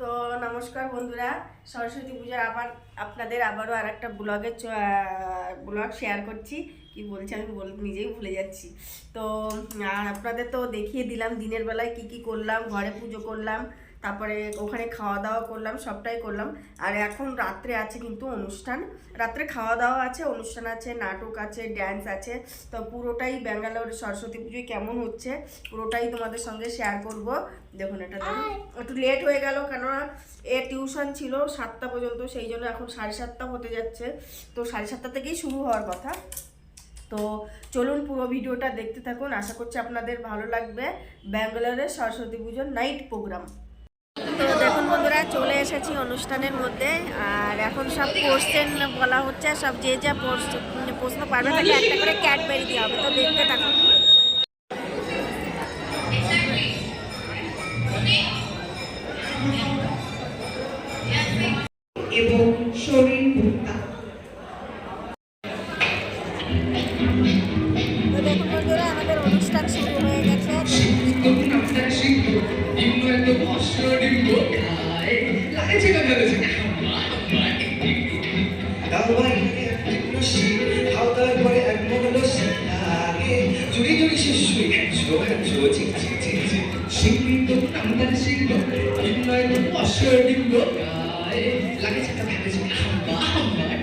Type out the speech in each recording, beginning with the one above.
তো নমস্কার বন্ধুরা, সরস্বতী পূজার আবার আপনাদের আবারও আর একটা ব্লগে ব্লগ শেয়ার করছি। কি বলছি আমি বল নিজেই ভুলে যাচ্ছি। তো আপনাদের তো দেখিয়ে দিলাম, দিনের বেলায় কি কি করলাম, ঘরে পুজো করলাম। তারপরে ওখানে খাওয়া দাওয়া করলাম সবটাই করলাম। আর এখন রাত্রে আছে কিন্তু অনুষ্ঠান। রাত্রে খাওয়া দাওয়া আছে অনুষ্ঠান আছে নাটক আছে ড্যান্স আছে। তো পুরোটাই ব্যাঙ্গালোর সরস্বতী পুজোয় কেমন হচ্ছে পুরোটাই তোমাদের সঙ্গে শেয়ার করব। দেখুন এটা একটু লেট হয়ে গেল কেননা এ টিউশন ছিল সাতটা পর্যন্ত সেই জন্য এখন সাড়ে সাতটা হতে যাচ্ছে। তো সাড়ে সাতটা থেকেই শুরু হওয়ার কথা। তো চলুন পুরো ভিডিওটা দেখতে থাকুন। আশা করছি আপনাদের ভালো লাগবে। ব্যাঙ্গালোরের সরস্বতী পুজোর নাইট প্রোগ্রাম তো দেখুন বন্ধুরা, চলে এসেছি অনুষ্ঠানের মধ্যে। আর এখন সব কোশ্চেন বলা হচ্ছে, সব যে যা প্রশ্ন পারবে তাকে একটা করে ক্যাডবেরি দেওয়া হবে। তো দেখতে থাকুন।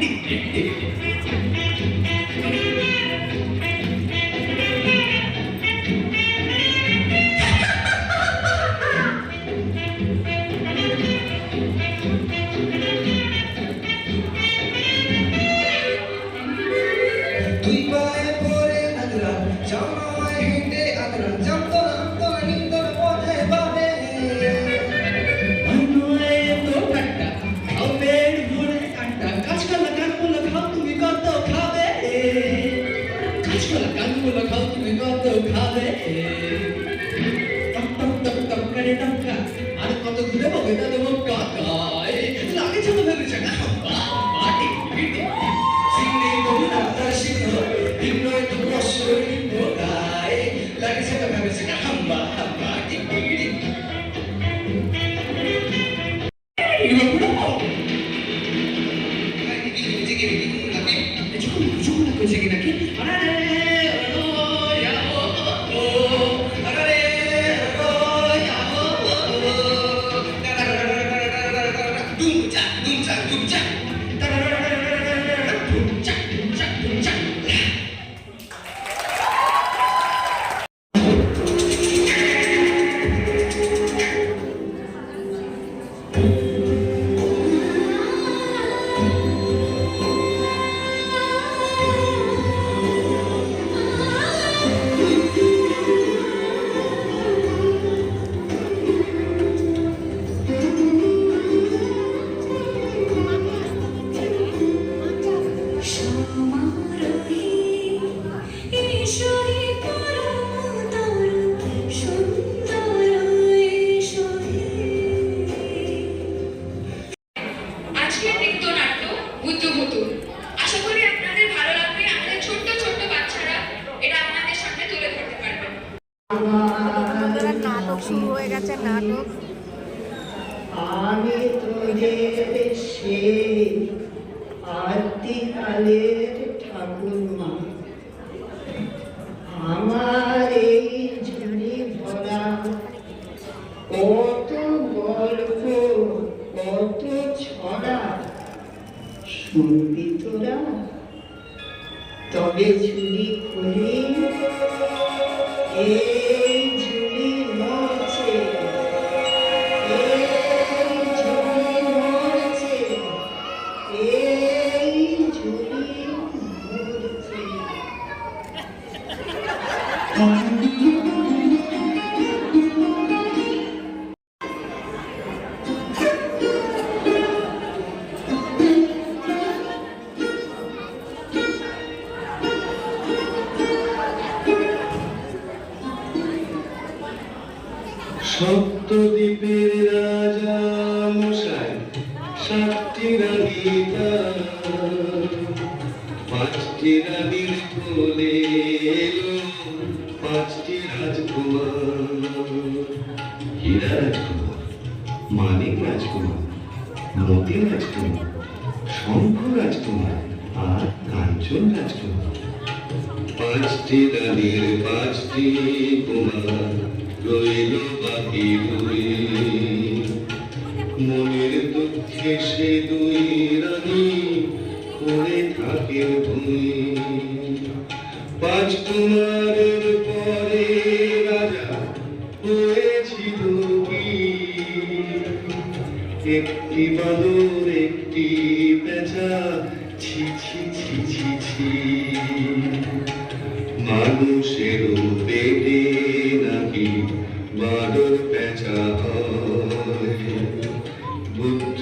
đi đi đi đi đi ভিন্ন গায়ে লাগছে তো ভেবেছে হাম্বা শুনবি তোরা তবে ঝুলি খুলি এই এলো পাঁচটি রাজকুমার। হীরা রাজকুমার? মানিক রাজকুমার, মতি রাজকুমার, শঙ্খ রাজকুমার আর কাঞ্চন রাজকুমার। পাঁচটি দানের পাঁচটি কুমার রইল বাকি মনের দুঃখে সে দুই রানী করে থাকে ভূমি রাজকুমারের পরে একটি বাদর, একটি ছি ছি ছি ছি ছি। মানুষের পেটে নাকি বাদর, পেঁচা হয়? বুদ্ধ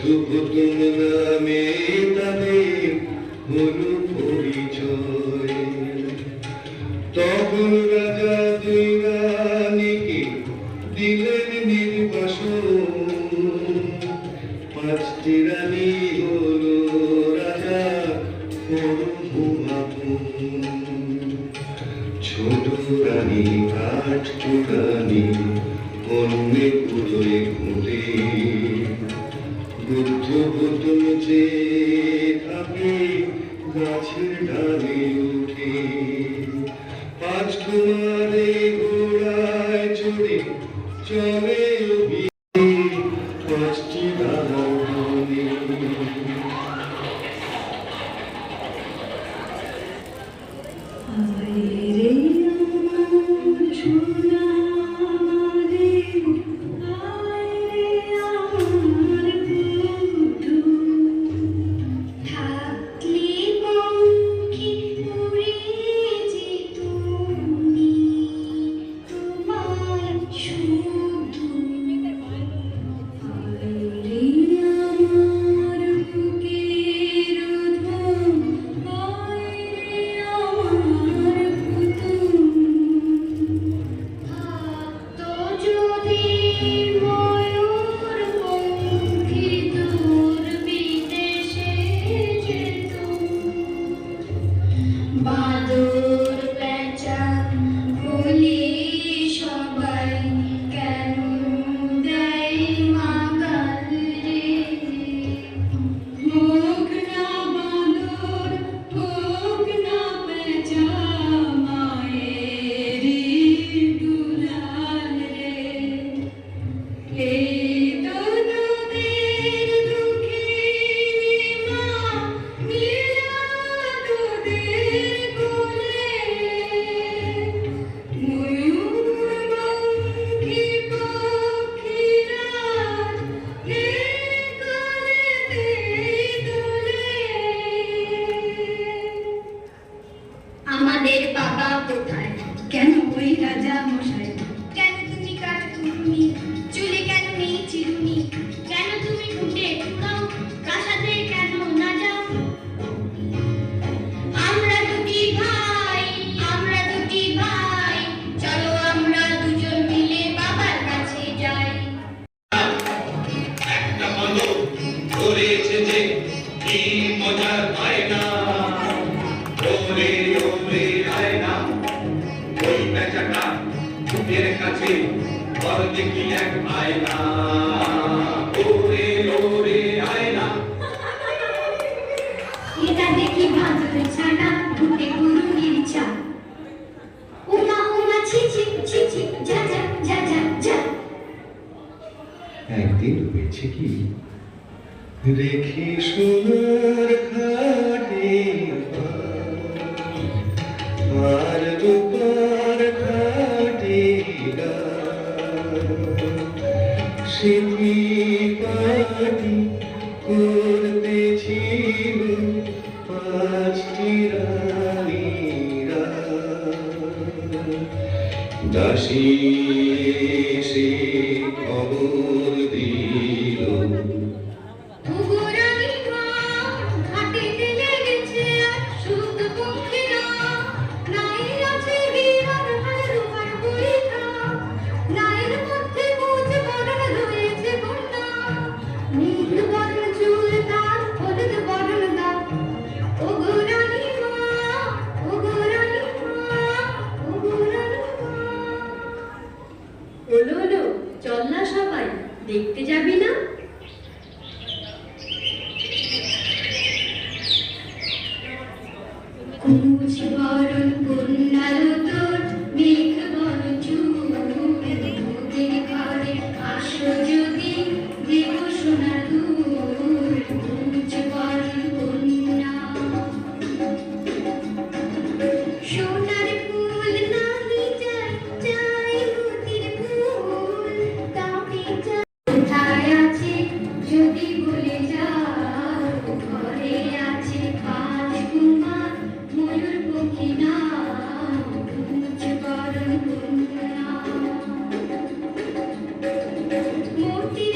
मोटी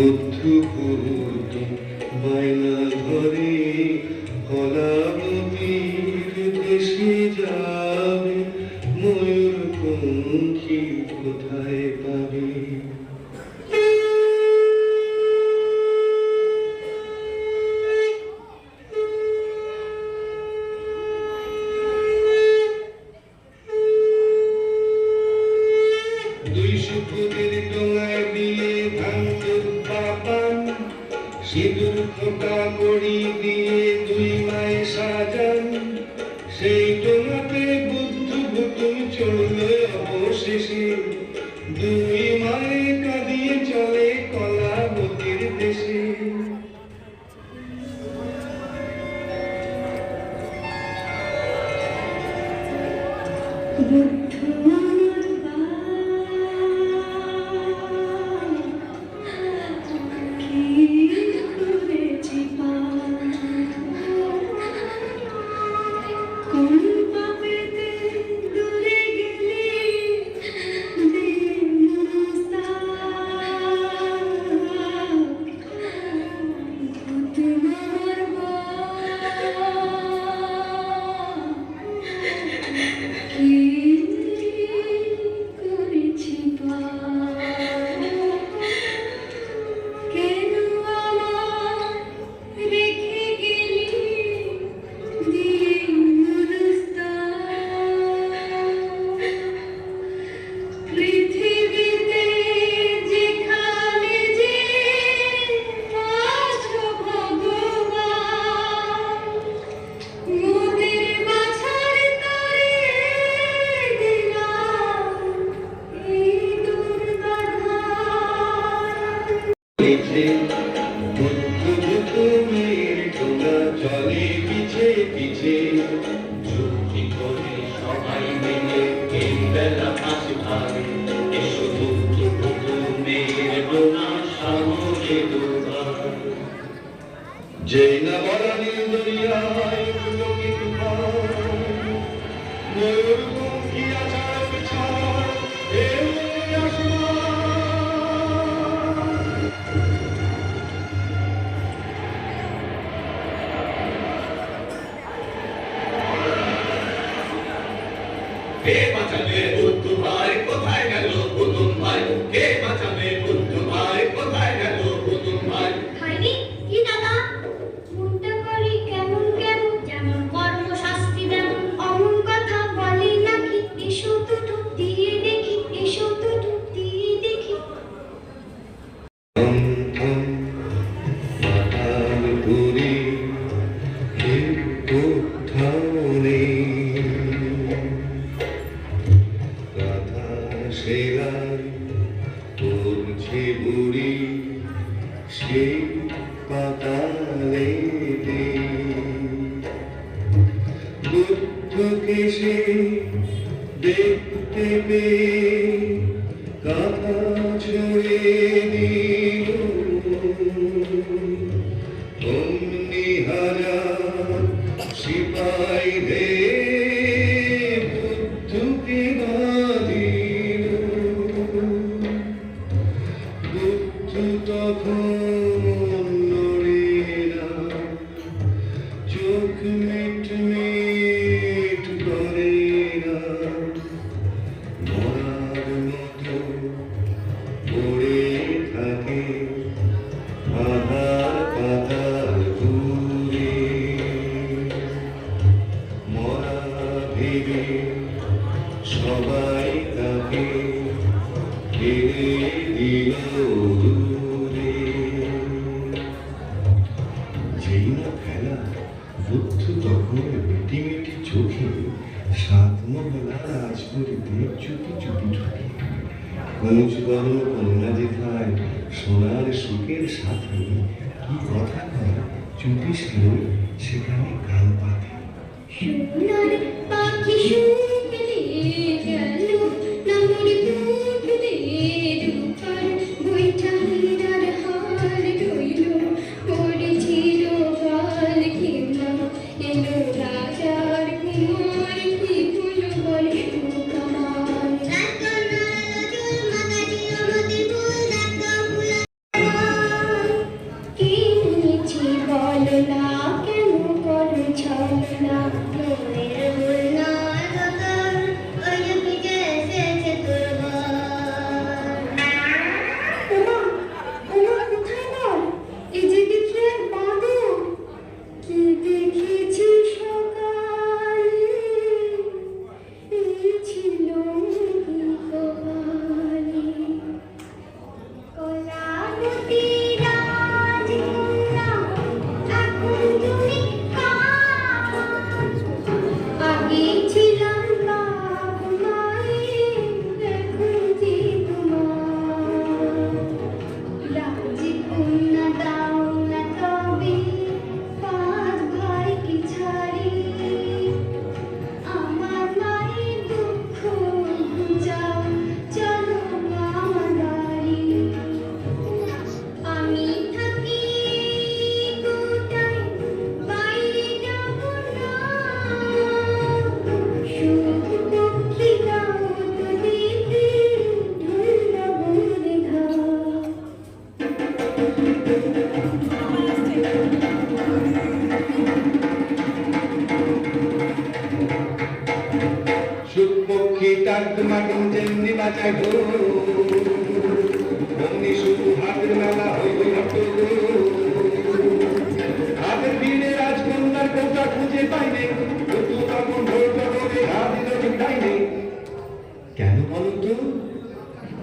বুদ্ধু বায়না ধরে সেই পাতালেতে বুদ্ধকে সে দেখতে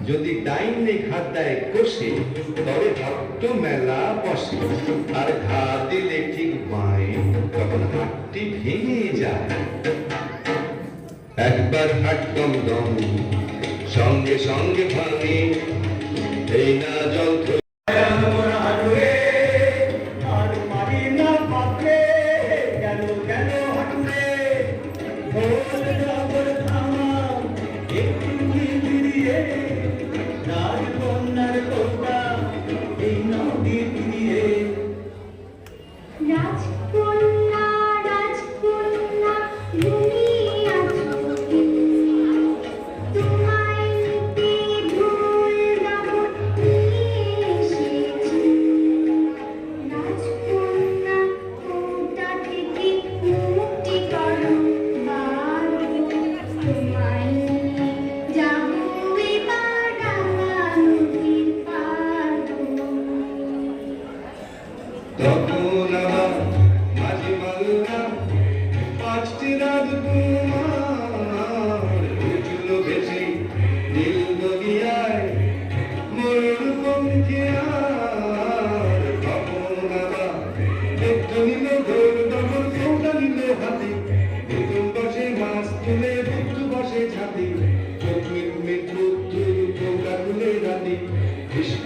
যদি ডাইনে ঘাত দেয় কষে, তবে ভক্ত মেলা বসে। আর ঘা দিলে ঠিক বাঁয়ে, তখন হাতটি ভেঙে যায়। একবার হাট দম দম, সঙ্গে সঙ্গে ভাঙে, এই না জল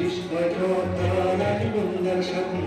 কৃষ্ণ তারাই বন্যার সাথে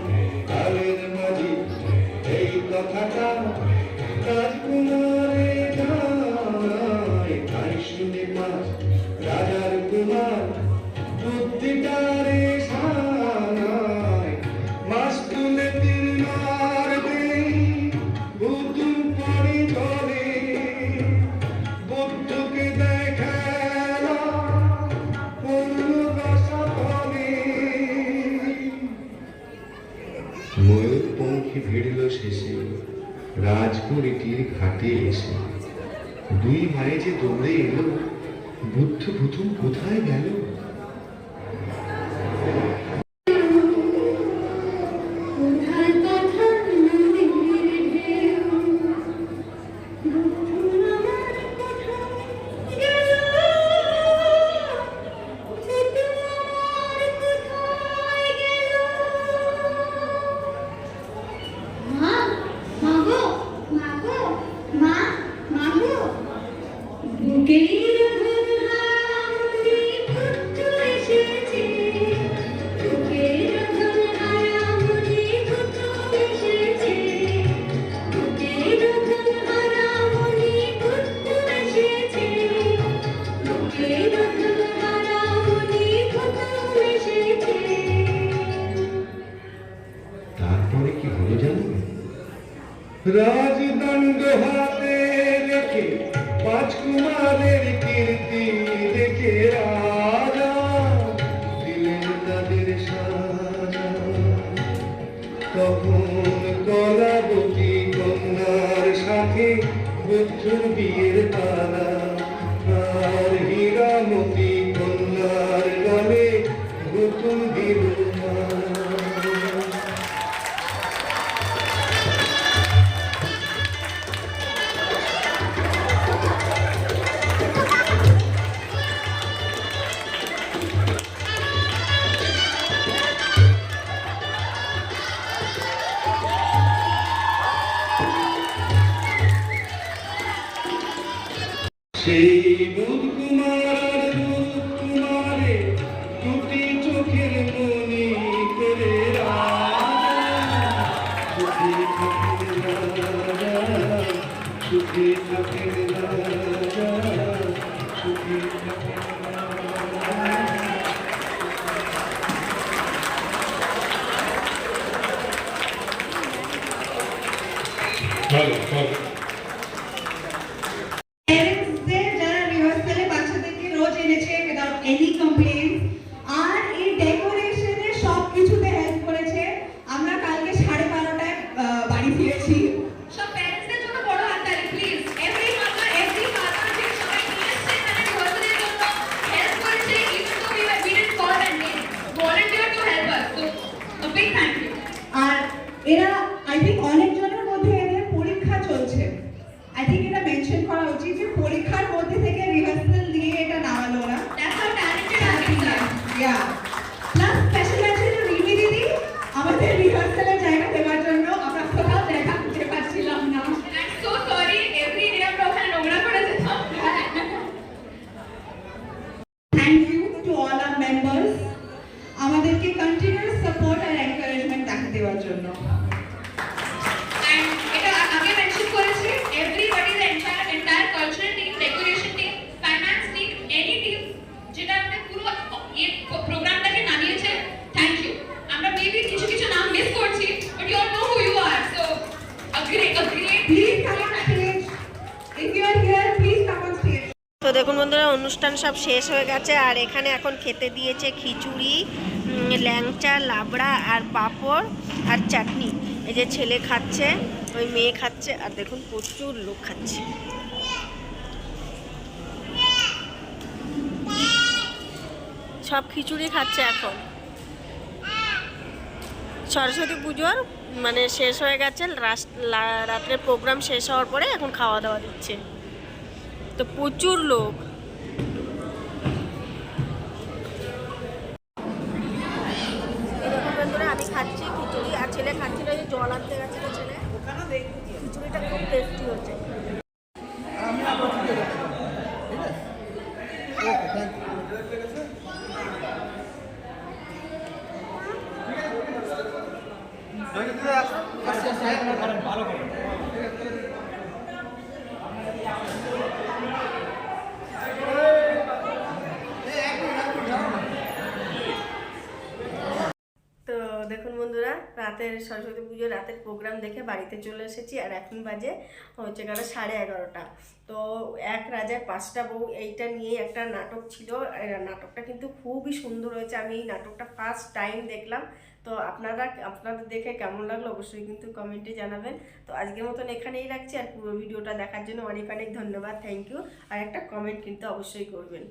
রাজকুমারীটির ঘাটে এসে। দুই ভাই যে দৌড়ে এলো বুদ্ধ প্রথম কোথায় গেল? কুমারের কীর্তি দেখে রাজা দিলেন তাদের সাজা তখন কলাবতী কন্যার সাথে বুদ্ধ বিয়ের তারা আর হীরামতি দেখুন বন্ধুরা, অনুষ্ঠান সব শেষ হয়ে গেছে আর এখানে এখন খেতে দিয়েছে খিচুড়ি ল্যাংচা, লাবড়া আর পাঁপড় আর চাটনি। এই যে ছেলে খাচ্ছে, ওই মেয়ে খাচ্ছে আর দেখুন প্রচুর লোক খাচ্ছে। সব খিচুড়ি খাচ্ছে এখন। সরস্বতী পুজোর মানে শেষ হয়ে গেছে রাস- রাত্রে প্রোগ্রাম শেষ হওয়ার পরে এখন খাওয়া দাওয়া দিচ্ছে। তো প্রচুর লোক। আমি খাচ্ছি খিচুড়ি, আর ছেলে জল ছেলে। খিচুড়িটা খুব টেস্টি হচ্ছে। তো দেখুন বন্ধুরা রাতের সরস্বতী পুজোর রাতের প্রোগ্রাম দেখে বাড়িতে চলে এসেছি আর এখন বাজে হচ্ছে গেল সাড়ে এগারোটা। তো এক রাজার পাঁচটা বউ এইটা নিয়ে একটা নাটক ছিল। নাটকটা কিন্তু খুবই সুন্দর হয়েছে। আমি এই নাটকটা ফার্স্ট টাইম দেখলাম। তো আপনারা, আপনাদের দেখে কেমন লাগল অবশ্যই কিন্তু কমেন্টে জানাবেন। তো আজকের মতন এখানেই রাখছি আর পুরো ভিডিওটা দেখার জন্য অনেক অনেক ধন্যবাদ। থ্যাংক ইউ আর একটা কমেন্ট কিন্তু অবশ্যই করবেন।